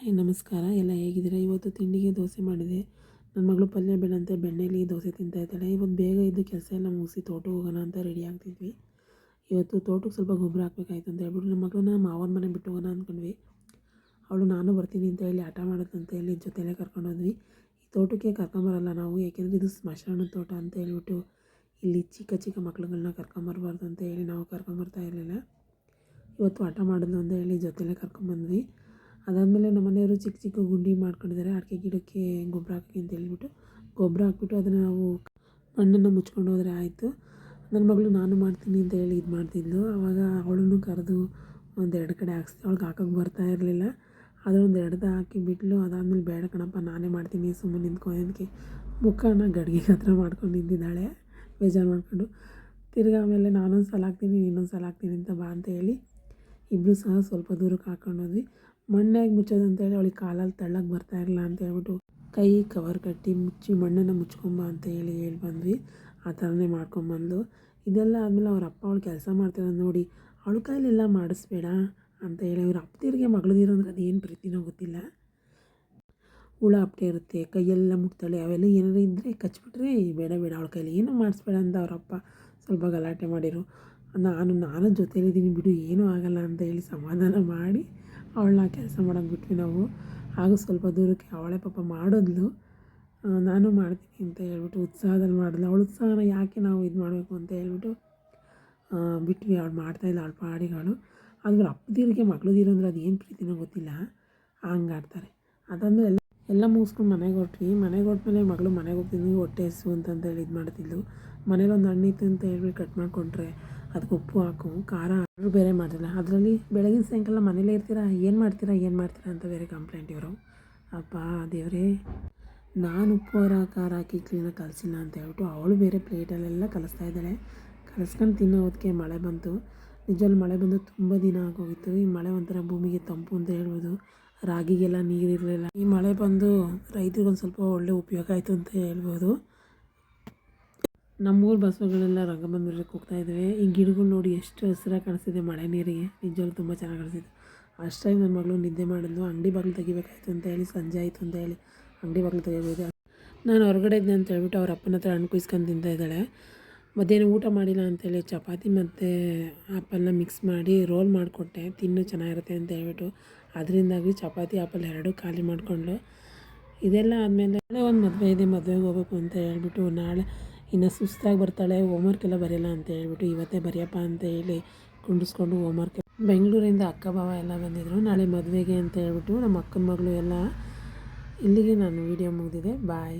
Hi, ನಮಸ್ಕಾರ. ಎಲ್ಲ ಹೇಗಿದ್ದೀರಾ? ಇವತ್ತು ತಿಂಡಿಗೆ ದೋಸೆ ಮಾಡಿದೆ. ನನ್ನ ಮಗಳು ಪಲ್ಯ ಬೇಡ ಅಂತ ಬೆಣ್ಣೆಲಿ ದೋಸೆ ತಿಂತಾ ಇದ್ದಾಳೆ. ಇವತ್ತು ಬೇಗ ಇದ್ದು ಕೆಲಸ ಎಲ್ಲ ಮುಗಿಸಿ ತೋಟಕ್ಕೆ ಹೋಗೋಣ ಅಂತ ರೆಡಿ ಆಗ್ತಿದ್ವಿ. ಇವತ್ತು ತೋಟಕ್ಕೆ ಸ್ವಲ್ಪ ಗೊಬ್ಬರ ಹಾಕ್ಬೇಕಾಯ್ತು ಅಂತ ಹೇಳ್ಬಿಟ್ಟು ನಮ್ಮ ಮಗಳನ್ನ ಮಾವನ ಮನೆ ಬಿಟ್ಟು ಹೋಗೋಣ ಅಂದ್ಕೊಂಡ್ವಿ ಅವಳು, ನಾನು ಬರ್ತೀನಿ ಅಂತ ಹೇಳಿ ಆಟ ಅಂತ ಹೇಳಿ ಜೊತೆಲೇ ಕರ್ಕೊಂಡೋದ್ವಿ ಈ ತೋಟಕ್ಕೆ ಕರ್ಕೊಂಬರಲ್ಲ ನಾವು, ಯಾಕೆಂದರೆ ಇದು ಸ್ಮಶಾನ ತೋಟ ಅಂತ ಹೇಳ್ಬಿಟ್ಟು ಇಲ್ಲಿ ಚಿಕ್ಕ ಚಿಕ್ಕ ಮಕ್ಳುಗಳನ್ನ ಕರ್ಕೊಂಬರ್ಬಾರ್ದು ಅಂತ ಹೇಳಿ ನಾವು ಕರ್ಕೊಂಬರ್ತಾ ಇರಲಿಲ್ಲ. ಇವತ್ತು ಆಟ ಮಾಡೋದು ಅಂತ ಹೇಳಿ ಜೊತೆಲೇ ಕರ್ಕೊಂಬಂದ್ವಿ. ಅದಾದಮೇಲೆ ನಮ್ಮ ಮನೆಯವರು ಚಿಕ್ಕ ಚಿಕ್ಕ ಗುಂಡಿ ಮಾಡ್ಕೊಂಡಿದ್ದಾರೆ. ಅಡಿಕೆ ಗಿಡಕ್ಕೆ ಗೊಬ್ಬರ ಹಾಕಿ ಅಂತ ಹೇಳ್ಬಿಟ್ಟು ಗೊಬ್ಬರ ಹಾಕ್ಬಿಟ್ಟು ಅದನ್ನು ನಾವು ಮಣ್ಣನ್ನು ಮುಚ್ಕೊಂಡು ಹೋದರೆ ಆಯಿತು. ನನ್ನ ಮಗಳು ನಾನು ಮಾಡ್ತೀನಿ ಅಂತ ಹೇಳಿ ಇದು ಮಾಡ್ತಿದ್ಲು. ಆವಾಗ ಅವಳನ್ನು ಕರೆದು ಒಂದೆರಡು ಕಡೆ ಹಾಕ್ಸ್ದೆ. ಅವಳಿಗೆ ಹಾಕೋಕ್ಕೆ ಬರ್ತಾ ಇರಲಿಲ್ಲ. ಆದರೆ ಒಂದು ಹಾಕಿ ಬಿಟ್ಲು. ಅದಾದಮೇಲೆ ಬೇಡ ಕಣಪ್ಪ, ನಾನೇ ಮಾಡ್ತೀನಿ ಸುಮ್ಮನೆ ನಿಂತ್ಕೊಳ್ಳೋದಕ್ಕೆ ಮುಖನ ಗಡಿಗೆ ಹತ್ರ ಮಾಡ್ಕೊಂಡು ನಿಂತಿದ್ದಾಳೆ. ಬೇಜಾರು ಮಾಡಿಕೊಂಡು ತಿರ್ಗಿ ಆಮೇಲೆ ನಾನೊಂದು ಸಲ ಹಾಕ್ತೀನಿ ಇನ್ನೊಂದು ಸಲ ಹಾಕ್ತೀನಿ ಅಂತ ಬಾ ಅಂತ ಹೇಳಿ ಇಬ್ಬರು ಸಹ ಸ್ವಲ್ಪ ದೂರಕ್ಕೆ ಹಾಕ್ಕೊಂಡೋದ್ವಿ ಮಣ್ಣಾಗಿ ಮುಚ್ಚೋದು ಅಂತೇಳಿ ಅವಳಿಗೆ ಕಾಲಲ್ಲಿ ತಳ್ಳಕ್ಕೆ ಬರ್ತಾ ಇರಲಿಲ್ಲ ಅಂತ ಹೇಳ್ಬಿಟ್ಟು ಕೈ ಕವರ್ ಕಟ್ಟಿ ಮುಚ್ಚಿ ಮಣ್ಣನ್ನು ಮುಚ್ಕೊಂಬ ಅಂತ ಹೇಳಿ ಹೇಳಿ ಬಂದ್ವಿ. ಆ ಥರನೇ ಮಾಡ್ಕೊಂಬಂದು ಇದೆಲ್ಲ ಆದಮೇಲೆ ಅವ್ರ ಅಪ್ಪ ಅವಳು ಕೆಲಸ ಮಾಡ್ತಿರೋದು ನೋಡಿ, ಅವಳ ಕೈಲೆಲ್ಲ ಮಾಡಿಸ್ಬೇಡ ಅಂತ ಹೇಳಿ ಅವ್ರ ಅಪ್ಪದಿರಿಗೆ ಮಗಳದಿರೋ ಅಂದ್ರೆ ಅದೇನು ಪ್ರೀತಿನೋ ಗೊತ್ತಿಲ್ಲ. ಹುಳ ಅಪ್ಟೆ ಇರುತ್ತೆ, ಕೈಯೆಲ್ಲ ಮುಟ್ತಾಳೆ, ಅವೆಲ್ಲ ಏನಾರು ಇದ್ದರೆ ಕಚ್ಬಿಟ್ರೆ, ಬೇಡ ಬೇಡ, ಅವಳ ಕೈಲಿ ಏನೂ ಮಾಡಿಸ್ಬೇಡ ಅಂತ ಅವರಪ್ಪ ಸ್ವಲ್ಪ ಗಲಾಟೆ ಮಾಡಿರು ನಾನು ನಾನು ಜೊತೆಲಿದ್ದೀನಿ ಬಿಡು, ಏನೂ ಆಗಲ್ಲ ಅಂತ ಹೇಳಿ ಸಮಾಧಾನ ಮಾಡಿ ಅವಳನ್ನ ಕೆಲಸ ಮಾಡೋಕೆ ಬಿಟ್ವಿ ನಾವು. ಆಗ ಸ್ವಲ್ಪ ದೂರಕ್ಕೆ ಅವಳೇ ಪಾಪ ಮಾಡಿದ್ಲು. ನಾನು ಮಾಡ್ತೀನಿ ಅಂತ ಹೇಳ್ಬಿಟ್ಟು ಉತ್ಸಾಹದಲ್ಲಿ ಮಾಡಿದ್ಲು. ಅವಳು ಉತ್ಸಾಹನ ಯಾಕೆ ನಾವು ಇದು ಮಾಡಬೇಕು ಅಂತ ಹೇಳ್ಬಿಟ್ಟು ಬಿಟ್ವಿ. ಅವಳು ಮಾಡ್ತಾಯಿಲ್ಲ ಅವಳು ಪಾಡಿಗಳು. ಆದ್ರೆ ಅಪ್ಪದಿರಿಗೆ ಮಕ್ಳು ಅಂದ್ರೆ ಅದು ಏನು ಪ್ರೀತಿನೋ ಗೊತ್ತಿಲ್ಲ. ಹಂಗೆ ಆಡ್ತಾರೆ. ಅದಾದಮೇಲೆ ಎಲ್ಲ ಎಲ್ಲ ಮುಗಿಸ್ಕೊಂಡು ಮನೆಗೆ ಹೊರಟ್ವಿ. ಮನೆಗೆ ಹೊರಟ್ಮೇಲೆ ಮಗಳು ಮನೆಗೆ ಹೋಗ್ತಿದ್ವಿ ಹೊಟ್ಟೆ ಹಸು ಅಂತಂದೇಳಿ ಇದು ಮಾಡ್ತಿದ್ಲು. ಮನೇಲಿ ಒಂದು ಹಣ್ಣಿತ್ತು ಅಂತ ಹೇಳ್ಬಿಟ್ಟು ಕಟ್ ಮಾಡಿಕೊಂಡ್ರೆ. ಅದಕ್ಕೆ ಉಪ್ಪು ಹಾಕು, ಖಾರ ಬೇರೆ ಮಾಡಿಲ್ಲ ಅದರಲ್ಲಿ ಬೆಳಗಿನ ಸಾಯಂಕಾಲ ಮನೇಲೇ ಇರ್ತೀರಾ? ಏನು ಮಾಡ್ತೀರಾ? ಏನು ಮಾಡ್ತೀರಾ ಅಂತ ಬೇರೆ ಕಂಪ್ಲೇಂಟ್ ಇವರು. ಅಪ್ಪ, ದೇವರೇ, ನಾನು ಉಪ್ಪು, ಖಾರ ಖಾರ ಹಾಕಿ ಕ್ಲೀನಾಗಿ ಕಲಸಿಲ್ಲ ಅಂತ ಹೇಳ್ಬಿಟ್ಟು ಅವಳು ಬೇರೆ ಪ್ಲೇಟಲ್ಲೆಲ್ಲ ಕಲಿಸ್ತಾ ಇದ್ದಾಳೆ. ಕಲಸ್ಕೊಂಡು ತಿನ್ನೋ ಹೊತ್ತಿಗೆ ಮಳೆ ಬಂತು. ನಿಜವಲ್ಲಿ ಮಳೆ ಬಂದು ತುಂಬ ದಿನ ಆಗೋಗಿತ್ತು. ಈ ಮಳೆ ಒಂಥರ ಭೂಮಿಗೆ ತಂಪು ಅಂತ ಹೇಳ್ಬೋದು. ರಾಗಿಗೆಲ್ಲ ನೀರಿರಲಿಲ್ಲ. ಈ ಮಳೆ ಬಂದು ರೈತರಿಗೊಂದು ಸ್ವಲ್ಪ ಒಳ್ಳೆ ಉಪಯೋಗ ಆಯಿತು ಅಂತ ಹೇಳ್ಬೋದು. ನಮ್ಮೂರು ಬಸವಗಳೆಲ್ಲ ರಂಗಮಂದಿರಕ್ಕೆ ಹೋಗ್ತಾ ಇದ್ದಾವೆ ಈ ಗಿಡಗಳು ನೋಡಿ ಎಷ್ಟು ಹಸಿರಾಗಿ ಕಾಣಿಸ್ತಿದೆ ಮಳೆ ನೀರಿಗೆ. ನಿಜವಾಗ್ಲೂ ತುಂಬ ಚೆನ್ನಾಗಿ ಕಾಣಿಸ್ತಿದೆ. ಅಷ್ಟಾಗಿ ನನ್ನ ಮಗಳು ನಿದ್ದೆ ಮಾಡಿದ್ಲು. ಅಂಗಡಿ ಬಾಗಿಲು ತೆಗಿಬೇಕಾಯ್ತು ಅಂತ ಹೇಳಿ, ಸಂಜೆ ಆಯಿತು ಅಂತ ಹೇಳಿ ಅಂಗಡಿ ಬಾಗಿಲು ತೆಗಿಬೋದು ನಾನು ಹೊರಗಡೆ ಇದ್ದೆ ಅಂತ ಹೇಳ್ಬಿಟ್ಟು ಅವ್ರ ಅಪ್ಪನ ಹತ್ರ ಹಣ್ಣು ಕುಯ್ಸ್ಕೊಂಡು ತಿಂತಾ ಇದ್ದಾಳೆ. ಮಧ್ಯಾಹ್ನ ಊಟ ಮಾಡಿಲ್ಲ ಅಂತೇಳಿ ಚಪಾತಿ ಮತ್ತು ಆ್ಯಪಲ್ನ ಮಿಕ್ಸ್ ಮಾಡಿ ರೋಲ್ ಮಾಡಿಕೊಟ್ಟೆ. ತಿನ್ನು ಚೆನ್ನಾಗಿರುತ್ತೆ ಅಂತ ಹೇಳ್ಬಿಟ್ಟು ಅದರಿಂದಾಗಿ ಚಪಾತಿ ಆ್ಯಪಲ್ ಎರಡೂ ಖಾಲಿ ಮಾಡಿಕೊಂಡು ಇದೆಲ್ಲ ಆದಮೇಲೆ ಒಂದು ಮದುವೆ ಇದೆ, ಮದುವೆಗೆ ಹೋಗ್ಬೇಕು ಅಂತ ಹೇಳ್ಬಿಟ್ಟು ನಾಳೆ ಇನ್ನು ಸುಸ್ತಾಗಿ ಬರ್ತಾಳೆ ಹೋಮ್ವರ್ಕ್ ಎಲ್ಲ ಬರೆಯಲ್ಲ ಅಂತ ಹೇಳ್ಬಿಟ್ಟು ಇವತ್ತೇ ಬರೆಯಪ್ಪ ಅಂತ ಹೇಳಿ ಕುಂಡಿಸ್ಕೊಂಡು ಹೋಮ್ವರ್ಕ್ ಬೆಂಗಳೂರಿಂದ ಅಕ್ಕ ಭಾವ ಎಲ್ಲ ಬಂದಿದ್ದರು ನಾಳೆ ಮದುವೆಗೆ ಅಂತ ಹೇಳ್ಬಿಟ್ಟು ನಮ್ಮ ಅಕ್ಕನ ಮಗಳು ಎಲ್ಲ ಇಲ್ಲಿಗೆ ನಾನು ವೀಡಿಯೋ ಮುಗಿದಿದೆ. ಬಾಯ್